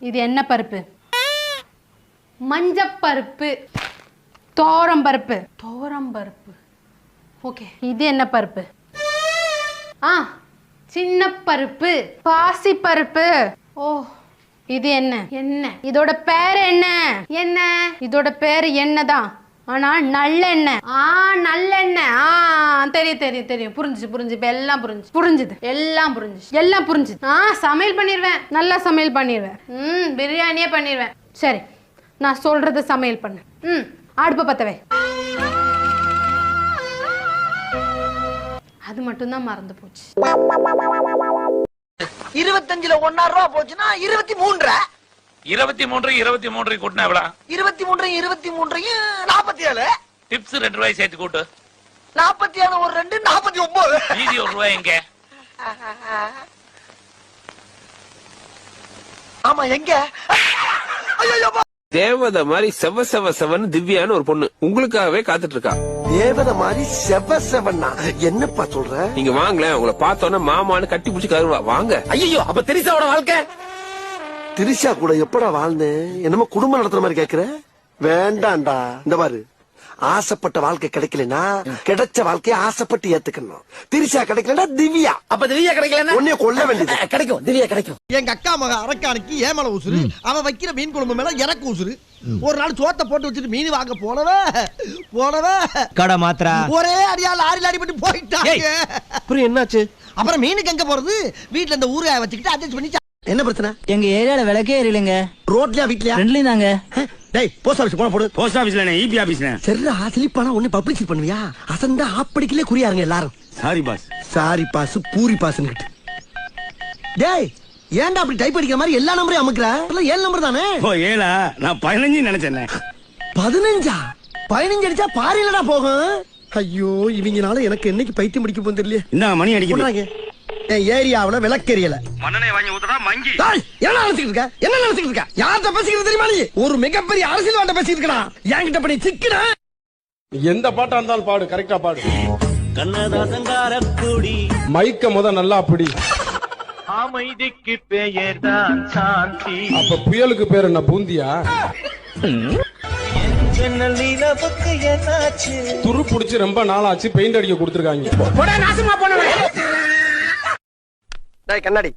இது என்ன பருப்பு? மஞ்சப்பருப்பு தோரம்பருப்பு தோரம்பருப்பு ஓகே. இது என்ன பருப்பு? ஆ சின்ன பருப்பு. பாசி பருப்பு. ஓ. இது என்ன? என்ன? இதோட பேர் என்ன? என்ன? இதோட பேர் என்னதான்? ஆனா நல்லெண்ணெய். ஆ நல்லெண்ணெய். ஆ தெரியும் தெரியும் தெரியும். புரிஞ்சுச்சு புரிஞ்சு இப்போ எல்லாம் புரிஞ்சு புரிஞ்சுது. எல்லாம் புரிஞ்சுச்சு. எல்லாம் புரிஞ்சுது. ஆ சமையல் பண்ணிடுவேன் நல்லா சமையல் பண்ணிடுவேன் ம் பிரியாணியே பண்ணிடுவேன் சரி நான் சொல்கிறத சமையல் பண்ணு. ம் அடுப்பை பத்தவே அது மட்டும்தான் மறந்து போச்சு. இருபத்தஞ்சுல ஒன்னாயிரம் ரூபா போச்சுன்னா இருபத்தி மூன்றரை. இருபத்தி மூன்று இருபத்தி மூன்று கூட்டினா எவ்வளோ? இருபத்தி மூன்றையும் இருபத்தி மூன்றையும் நாற்பத்தி ஏழு. டிப்ஸ் ரெண்டு ரூபாய் சேர்த்து கூட்டு. நாற்பத்தி ஏழு ஒரு ரெண்டு நாற்பத்தி ஒன்பது மீதி ஒரு ரூபாய் எங்க? ஆமா எங்க? ஐயோ தேவதை மாதிரி செவ செவ செவன்னு திவ்யான்னு ஒரு பொண்ணு உங்களுக்காகவே காத்துட்டு இருக்கா தேவத மாதிரி செவ செவண்ணா என்னப்பா சொல்ற? நீங்க வாங்களேன் உங்களை பார்த்தோன்னே மாமான்னு கட்டி பிடிச்சி கருவா. வாங்க. ஐயோ அப்ப திரிசாவோட வாழ்க்கை? திரிஷா கூட எப்படா வாழ்ந்தேன் என்னமோ குடும்பம் நடத்துற மாதிரி கேக்குற? வேண்டாம்டா இந்த பாரு. ஆசைப்பட்ட வாழ்க்கை கிடைக்கலனா கிடைச்ச வாழ்க்கைய ஆசைப்பட்டு ஏத்துக்கணும். திரிஷா கிடைக்கலனா திவ்யா. அப்ப திவ்யா கிடைக்கலன்னா உன்னைய கொல்ல வேண்டியது. கிடைக்கும். திவ்யா கிடைக்கும். எங்க அக்கா மக அரக்கானுக்கு ஏமல உசுரு அவ வைக்கிற மீன் குழம்பு மேல எனக்கு உசுரு ஒரு நாள் சோத்த போட்டு வச்சுட்டு மீன் வாங்க போனவ போனவ கடை மாத்திரா? ஒரே அடியா லாரி லாரி பண்ணி போயிட்டாங்க. அப்புறம் என்னாச்சு? அப்புறம் மீனுக்கு எங்க போறது? வீட்டுல இந்த ஊறுகாய வச்சுக்கிட்டு அட்ஜஸ்ட் பண்ணி என்ன பிரச்சனை? எங்க ஏரியால விளக்கே எரியலங்க. ரோட்லயா வீட்லயா? ரெண்டுலயும் தாங்க. டேய் போஸ்ட் ஆபீஸ் போன போடு. போஸ்ட் ஆபீஸ்ல இபி ஆபீஸ்ல சரிடா சிலிப்பானா ஒண்ணு பப்ளிசிட்டி பண்ணுவியா? அசந்தா ஆப்படிக்கலே குறியாருங்க எல்லாரும். Sorry boss sorry boss puri பாஸ்னு டேய் ஏன்டா அப்படி டைப் அடிக்கிற மாதிரி எல்லா நம்பரையும் அமுக்குற? ஏழு நம்பர் தானே? ஓ ஏழா? நான் பதினஞ்சு நினைச்சேன் பதினஞ்சா? பதினஞ்சு அடிச்சா பாரிலடா போகும். ஐயோ இவங்கனால எனக்கு என்னைக்கு பைத்தியம் பிடிக்க போகுது தெரியல இந்த மணி அடிக்குது. சொல்றாங்க என் ஏரியாவுல விளக்கெரியல. மண்ணனை வாங்கி ஊத்துறா மங்கி. டேய், என்ன நினைச்சிட்டு இருக்க? என்ன நினைச்சிட்டு இருக்க? யார்கிட்ட பேசிக்கிறது தெரியுமா நீ? ஒரு மிகப்பெரிய அரசியல்வாட்ட பேசிட்டு இருக்கா என்கிட்ட பண்ணி சிக்கினா? எந்த பாட்டா இருந்தாலும் பாடு கரெக்டா பாடு. மைக்க முத நல்லா அப்படி அமைதிக்கு பெயர் தான் சாந்தி. அப்ப புயலுக்கு பேர் என்ன பூந்தியா? துரு புடிச்சு ரொம்ப நாளாச்சு பெயிண்ட் அடிக்க கொடுத்துருக்காங்க. டேய் கண்ணாடி.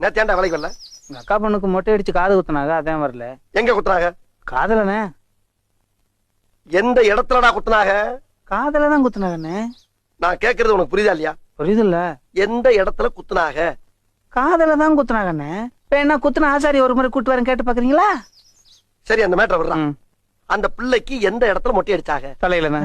நேத்து ஏன்டா வேலைக்கு வரல? உங்க அக்கா பொண்ணுக்கு மொட்டை அடிச்சு காது குத்துனாங்க அதே வரல. எங்க குத்துனாங்க? காதலனே? எந்த இடத்துலடா குத்துனாங்க? காதல தான் குத்துனாங்கண்ணே. நான் கேக்குறது உனக்கு புரியுதா இல்லையா? புரியுது இல்ல எந்த இடத்துல குத்துனாக காதல தான் குத்துனாங்கண்ணே வேணா குத்துன ஆசாரி ஒரு முறை கூட்டு வரேன் கேட்டு பாக்குறீங்களா? சரி அந்த மேட்டர் வர்றான் அந்த பிள்ளைக்கு எந்த இடத்துல மொட்டை அடிச்சாக தலையிலண்ணே.